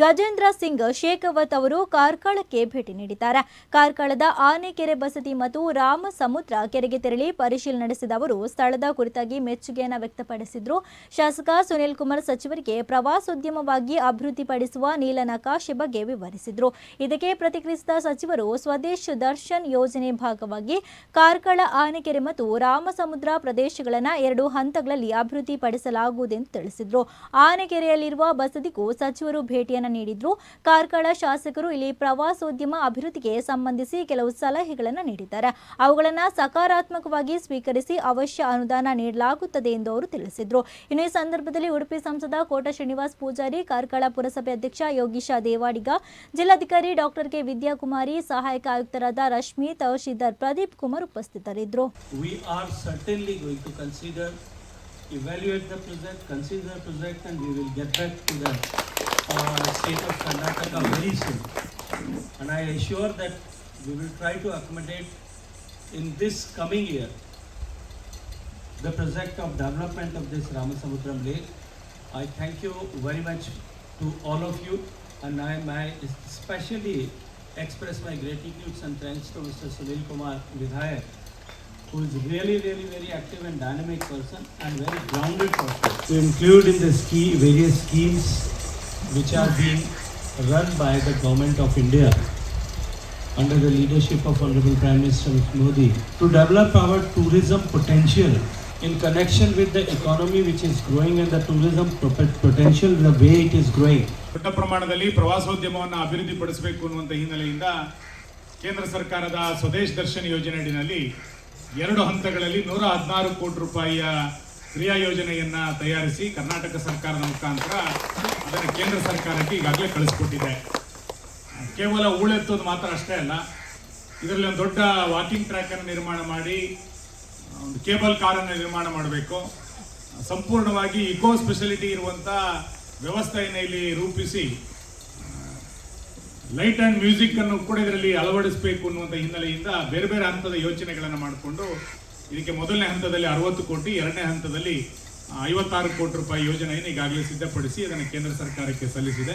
ಗಜೇಂದ್ರ ಸಿಂಗ್ ಶೇಖವತ್ ಅವರು ಕಾರ್ಕಳಕ್ಕೆ ಭೇಟಿ ನೀಡಿದ್ದಾರೆ. ಕಾರ್ಕಳದ ಆನೆಕೆರೆ ಬಸದಿ ಮತ್ತು ರಾಮಸಮುದ್ರ ಕೆರೆಗೆ ತೆರಳಿ ಪರಿಶೀಲನೆ ನಡೆಸಿದ ಅವರು, ಸ್ಥಳದ ಕುರಿತಾಗಿ ಮೆಚ್ಚುಗೆಯನ್ನು ವ್ಯಕ್ತಪಡಿಸಿದ್ರು. ಶಾಸಕ ಸುನಿಲ್ ಕುಮಾರ್ ಸಚಿವರಿಗೆ ಪ್ರವಾಸೋದ್ಯಮವಾಗಿ ಅಭಿವೃದ್ಧಿಪಡಿಸುವ ನೀಲನಕಾಶೆ ಬಗ್ಗೆ ವಿವರಿಸಿದ್ರು. ಇದಕ್ಕೆ ಪ್ರತಿಕ್ರಿಯಿಸಿದ ಸಚಿವರು, ಸ್ವದೇಶ್ ದರ್ಶನ್ ಯೋಜನೆ ಭಾಗವಾಗಿ ಕಾರ್ಕಳ, ಆನೆಕೆರೆ ಮತ್ತು ರಾಮಸಮುದ್ರ ಪ್ರದೇಶಗಳನ್ನು ಎರಡು ಹಂತಗಳಲ್ಲಿ ಅಭಿವೃದ್ಧಿಪಡಿಸಲಾಗುವುದೆಂದು ತಿಳಿಸಿದ್ರು. ಆನೆಕೆರೆಯಲ್ಲಿರುವ ಬಸದಿಗೂ ಸಚಿವರು ಭೇಟಿಯನ್ನು ನೀಡಿದ್ರು. ಕಾರ್ಕಳ ಶಾಸಕರು ಇಲ್ಲಿ ಪ್ರವಾಸೋದ್ಯಮ ಅಭಿವೃದ್ಧಿಗೆ ಸಂಬಂಧಿಸಿ ಕೆಲವು ಸಲಹೆಗಳನ್ನು ನೀಡಿದ್ದಾರೆ. ಅವುಗಳನ್ನು ಸಕಾರಾತ್ಮಕವಾಗಿ ಸ್ವೀಕರಿಸಿ ಅವಶ್ಯ ಅನುದಾನ ನೀಡಲಾಗುತ್ತದೆ ಎಂದು ಅವರು ತಿಳಿಸಿದ್ರು. ಇನ್ನು ಈ ಸಂದರ್ಭದಲ್ಲಿ ಉಡುಪಿ ಸಂಸದ ಕೋಟ ಶ್ರೀನಿವಾಸ್ ಪೂಜಾರಿ ಕಾರ್ಕಳ ಪುರಸಭೆ ಅಧ್ಯಕ್ಷ ಯೋಗೀಶ ದೇವಾಡಿಗ ಜಿಲ್ಲಾಧಿಕಾರಿ ಡಾಕ್ಟರ್ ಕೆ ವಿದ್ಯಾಕುಮಾರಿ ಸಹಾಯಕ ಆಯುಕ್ತರಾದ ರಶ್ಮಿ ತಹಶೀಲ್ದಾರ್ ಪ್ರದೀಪ್ ಕುಮಾರ್ ಉಪಸ್ಥಿತರಿದ್ದರು evaluate the project, consider project, and we will get back to the uh, state of Karnataka very soon. And I assure that we will try to accommodate in this coming year the project of development of this Ramasamudram Lake. I thank you very much to all of you, and I may especially express my gratitude and thanks to Mr. Sunil Kumar Vidhayak, who is really, really very active and dynamic person and very grounded person. To include in the ski, various schemes which are being run by the government of India under the leadership of Honorable Prime Minister Modi to develop our tourism potential in connection with the economy which is growing and the tourism potential the way it is growing. ದೊಡ್ಡ ಪ್ರಮಾಣದಲ್ಲಿ ಪ್ರವಾಸೋದ್ಯಮವನ್ನು ಅಭಿವೃದ್ಧಿಪಡಿಸಬೇಕು ಅನ್ನುವಂಥ ಹಿನ್ನೆಲೆಯಿಂದ ಕೇಂದ್ರ ಸರ್ಕಾರದ ಸ್ವದೇಶ್ ದರ್ಶನ್ ಯೋಜನೆ ಅಡಿನಲ್ಲಿ ಎರಡು ಹಂತಗಳಲ್ಲಿ ನೂರ ಹದಿನಾರು ಕೋಟಿ ರೂಪಾಯಿಯ ಕ್ರಿಯಾ ಯೋಜನೆಯನ್ನ ತಯಾರಿಸಿ ಕರ್ನಾಟಕ ಸರ್ಕಾರದ ಮುಖಾಂತರ ಅದನ್ನು ಕೇಂದ್ರ ಸರ್ಕಾರಕ್ಕೆ ಈಗಾಗಲೇ ಕಳಿಸ್ಕೊಟ್ಟಿದೆ. ಕೇವಲ ಹೂಳೆತ್ತೋದು ಮಾತ್ರ ಅಷ್ಟೇ ಅಲ್ಲ, ಇದರಲ್ಲಿ ಒಂದು ದೊಡ್ಡ ವಾಕಿಂಗ್ ಟ್ರ್ಯಾಕ್ ಅನ್ನು ನಿರ್ಮಾಣ ಮಾಡಿ, ಒಂದು ಕೇಬಲ್ ಕಾರನ್ನು ನಿರ್ಮಾಣ ಮಾಡಬೇಕು. ಸಂಪೂರ್ಣವಾಗಿ ಇಕೋ ಸ್ಪೆಷಾಲಿಟಿ ಇರುವಂಥ ವ್ಯವಸ್ಥೆಯನ್ನು ಇಲ್ಲಿ ರೂಪಿಸಿ ಲೈಟ್ ಅಂಡ್ ಮ್ಯೂಸಿಕ್ ಅನ್ನು ಕೂಡ ಇದರಲ್ಲಿ ಅಳವಡಿಸಬೇಕು ಅನ್ನುವಂಥ ಹಿನ್ನೆಲೆಯಿಂದ ಬೇರೆ ಬೇರೆ ಹಂತದ ಯೋಚನೆಗಳನ್ನು ಮಾಡಿಕೊಂಡು ಇದಕ್ಕೆ ಮೊದಲನೇ ಹಂತದಲ್ಲಿ ಅರವತ್ತು ಕೋಟಿ, ಎರಡನೇ ಹಂತದಲ್ಲಿ ಐವತ್ತಾರು ಕೋಟಿ ರೂಪಾಯಿ ಯೋಜನೆಯನ್ನು ಈಗಾಗಲೇ ಸಿದ್ಧಪಡಿಸಿ ಅದನ್ನು ಕೇಂದ್ರ ಸರ್ಕಾರಕ್ಕೆ ಸಲ್ಲಿಸಿದೆ.